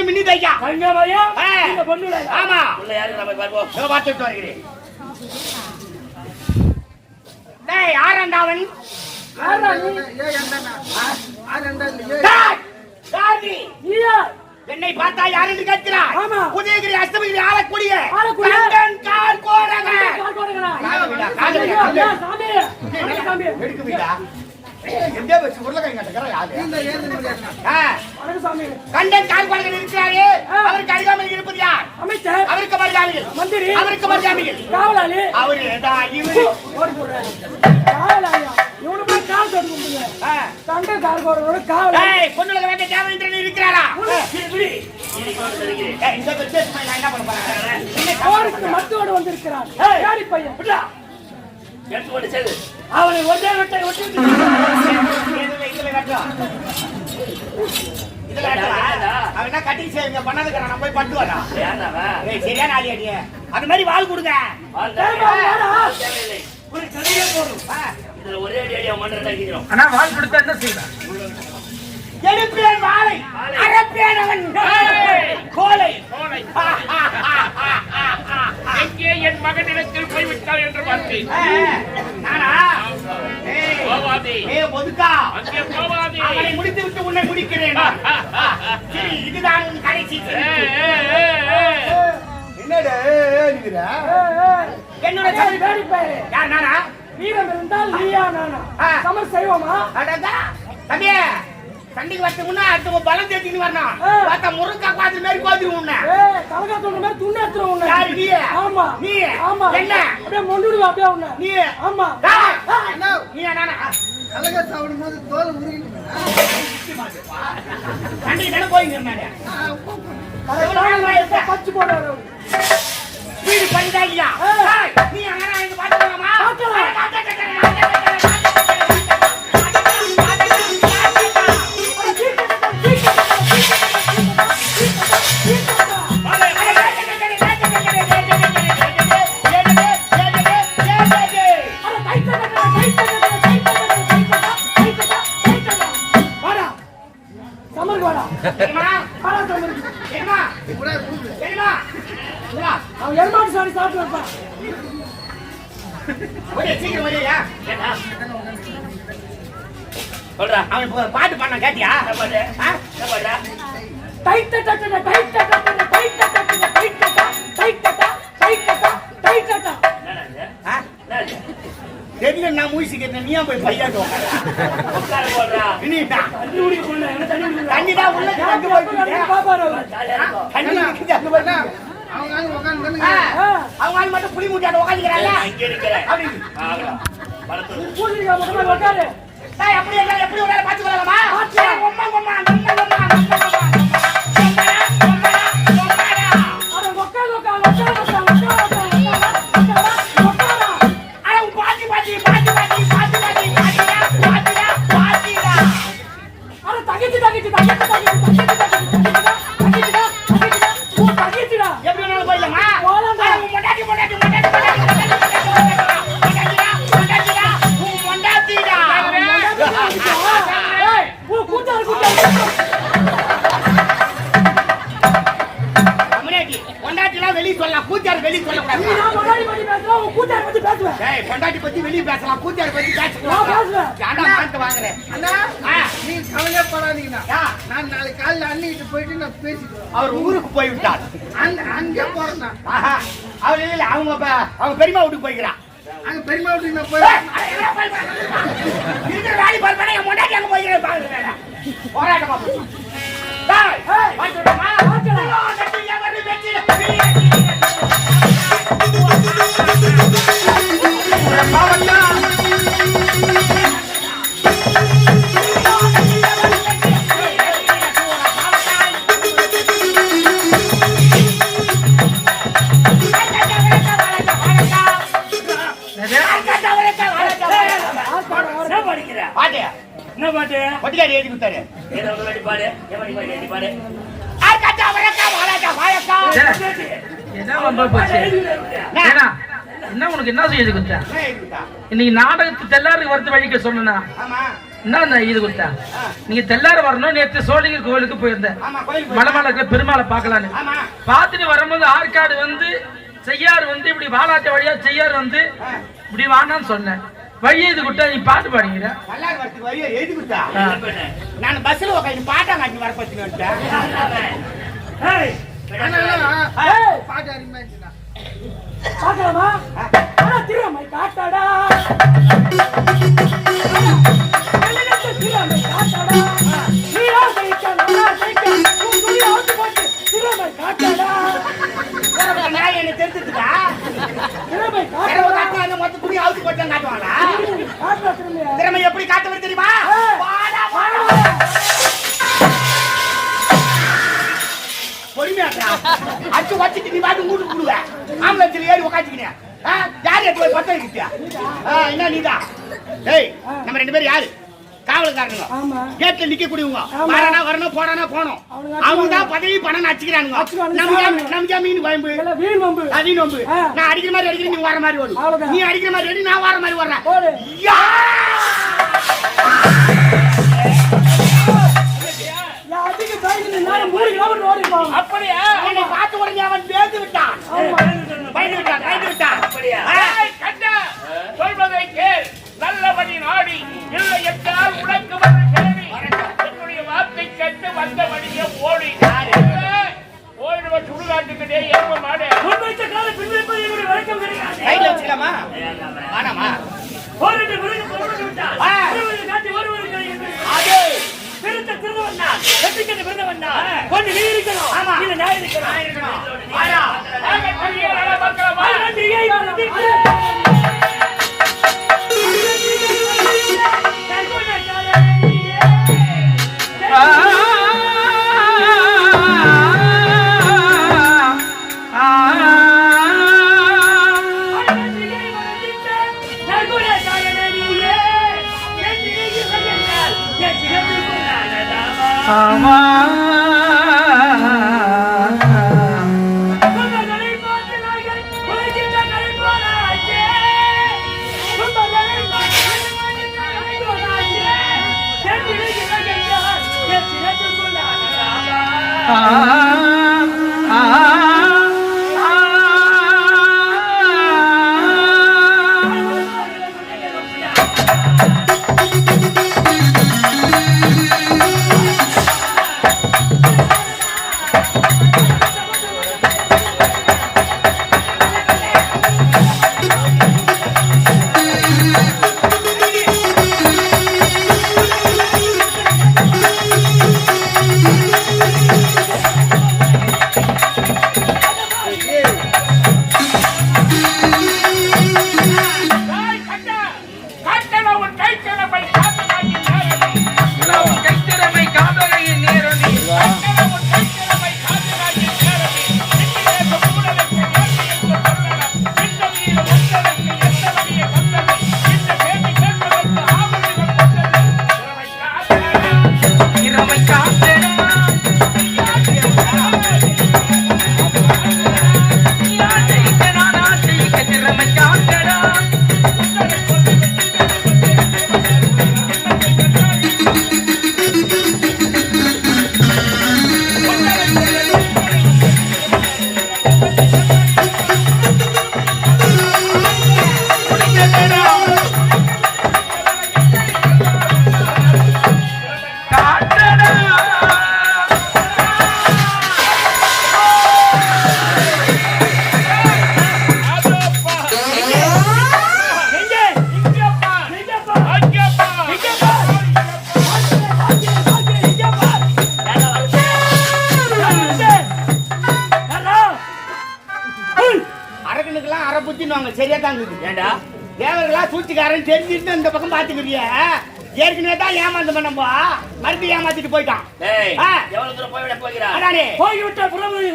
மாதிரி மின்னி தைக்கா ஆ. இந்த பொண்ணுல ஆமா. உள்ள யாரு நம்ம பார்ப்போம் இதோ பார்த்துட்டு வருகிறேன். டேய் ஆரண்டாவன் டேய், யார் நீ? நீயா? என்னை பார்த்தா யார் என்று கேட்கிறார் ஆமா. உதயகிரி அஸ்தமகிரி ஆளக்கூடிய. கண்டன் கால் சாமி. எடுக்கு வீடா எங்கே வச்சு உருளைக்கிழங்கு கட்டுக்கிறா யாரு? சாமி கண்டன் கால் இருக்கிறாரே ஆ. அவருக்கு அருகாமையில் இருப்பது யார் அமைச்சர். அவருக்கு மரியாதைகள் மந்திரி. அவருக்கு மரியாதைகள் காவலாளி. அவரு இவரு? ஓடி போடுறாரு காவலாளியா இவனு போய் கால் தொட்டு கும்பிடுங்க. தங்க கால் போடுறவங்க காவலாளி. டேய், பொண்ணுலக வேண்டிய தேவேந்திரன் இருக்கிறாரா விடி ஏய், இந்த நான் என்ன பண்ண போறேன்? அவருக்கு மத்தோடு வந்திருக்கிறான் யாரி பையன் விட்றா. எடுத்து செல்லு. அவனை ஒன்றே விட்டை ஒட்டி இதுல? அவன் என்ன கட்டிங் சேவிங்க பண்ணதுக்குறான், நான் போய் பட்டு ஏய், சரியான ஆளியா நீ? அது மாதிரி வாள் கொடுங்க. வாழ். தேவையில்லை ஒரு. இதுல அடியா ஆனா வாழ் கொடுத்தா என்ன செய்வேன் அவன் கோலை. எங்கே என் மகனிடத்தில் போய்விட்டார் என்று பார்த்தேன் நானா? அவனை முடித்து விட்டு உன்னை முடிக்கிறேன் சரி, இதுதான் உன் கடைசி. என்னடா? என்னோட. யார் நானா? வீரம் இருந்தால் நீயா நானா. சமர் செய்வோமா? அடடா. தம்பி சண்டைக்கு வரது முன்னா அடுத்த பலம் தேத்தின்னு வரணும். பார்த்தா முருங்கா பாத்து மாதிரி கோதிரும் உன்னை. கலகா தோன்ற மாதிரி துண்ணு எடுத்துருவோம் உன்னை. யாரு நீ? ஆமா. நீ? ஆமா. என்ன? அப்படியே மொண்டுடுவா அப்படியே உன்னை. நீ ஆமா. டேய், நீ நானா? சண்டைக்கு தானே போயிங்க கரெக்டான பச்சு போடுறாரு வீடு பண்ணிட்டாங்க. நீ அங்க எருமாட்டு சாணி சாப்பிட்டு வைப்பான்? சொல்றா அவன் பாட்டு பண்ண கேட்டியா? டைட்ட டைட்ட டட்டன டைட்ட. தண்ணி. அவங்க ஆள் மட்டும் புளி மூட்டாட்ட உட்காந்துக்கிறாங்க நான். அப்படி. வளர்த்து. பூசணிக்காய் மட்டும் போய் எப்படி எப்படி ஒரு பார்த்து கொள்ளலாமா? பாத்து. ஒம்மா ஒம்மா ஒம்மா பத்தி வெளிய பேசலாம். கூத்தியார் பத்தி மாட்டு வாங்குறேன் நீ கவலைப்படாதீங்கண்ணா நான் நாளைக்கு காலைல அண்ணிக்கிட்ட போயிட்டு நான் பேசிக்கிறேன். அவர் ஊருக்கு போய் விட்டார். அங்க ஆஹா, அவர் இல்ல அவங்க அவங்க பெரியமா வீட்டுக்கு போய்க்கிறான் அங்க பெரியமா வீட்டுக்கு நான் போய். இருக்கிற வேலை என் பொண்டாட்டி அங்க போய்க்கிறேன். போராட்டமா பாட்டு? பொட்டிக்காரி எழுதி கொடுத்தாரு. ஏதோ ஒரு வாட்டி பாடு. எவன் பாடு, நீ பாடு. ஆர்க்காட்டா, வழக்கா, வாழாட்டா, வாழக்கா. என்ன ரொம்ப போச்சு? என்ன? ஏடா, என்ன உனக்கு என்ன செய்யுது குத்த? இன்னைக்கு நாடகத்து தெல்லாருக்கு வரத்து வழிக்க சொன்னா ஆமா. என்ன இது கொடுத்தா? நீங்க தெல்லார வரணும் நேத்து சோழிங்கர் கோவிலுக்கு போயிருந்தேன். ஆமா கோயிலுக்கு மலைமலை இருக்கிற பெருமாளை பார்க்கலான்னு. ஆமா. பார்த்துட்டு வரும்போது ஆற்காடு வந்து செய்யாறு வந்து இப்படி வாலாட்ட வழியா செய்யாறு வந்து இப்படி வானான்னு சொன்னேன். வழி இது கொடுத்தா நீ பாட்டு பாடுங்கிற? நல்லா வரத்துக்கு வழியா எழுதி கொடுத்தா. நான் பஸ்ல உட்காந்து பாட்டா காட்டி வர பத்தி வந்துட்டேன் பாட்டு அருமையா இருந்துச்சுண்ணா. பார்க்கலாமா? ஆனா திருவம்மை காட்டாடா அச்சு வச்சுட்டு நீ பாட்டு மூட்டு கொடுவ ஆம்புலன்ஸ்ல ஏறி உக்காந்துக்கினேன் யார் எடுத்து போய் பத்த வைக்கிட்டியா என்ன நீதான் ஏய் நம்ம ரெண்டு பேரும் யாரு? காவல்காரனுங்க. ஆமா. கேட்ல நிக்க கூடியவங்க. வரனா வரணும் போறானா போனோம். அவங்க தான் பதவி பணம் ஜாமீன் நம்ம ஜாமீன் பயம்பு வீண் வம்பு அது நோம்பு. நான் அடிக்கிற மாதிரி அடிக்கிறேன் நீ வர மாதிரி வரும். நீ அடிக்கிற மாதிரி அடி நான் வர மாதிரி வர்றேன் மூணு கிலோமீட்டர் ஓடி போவேன் அப்படியா என்னை பார்த்த உடனே அவன் பேந்து விட்டான். நான் இருக்கணும் நான் இருக்கணும் வாடா. ஆக பெரிய நல்ல மக்களமா நன்றியை வளர்த்திட்டு. ஏய், இறமை ஏய், அரக்கனுக்கெல்லாம் அரை புத்தின்னு சரியா தாங்க ஏண்டா? தேவர்களா சூழ்ச்சிக்காரன் தெரிஞ்சுட்டு இந்த பக்கம் பாத்துக்கிறிய? ஏற்கனவே தான் ஏமாந்து நம்ம. மறுபடியும் ஏமாத்திட்டு போயிட்டான். எவ்வளவு தூரம் போய்விட போகிறான் போய்விட்ட புறமுதுகு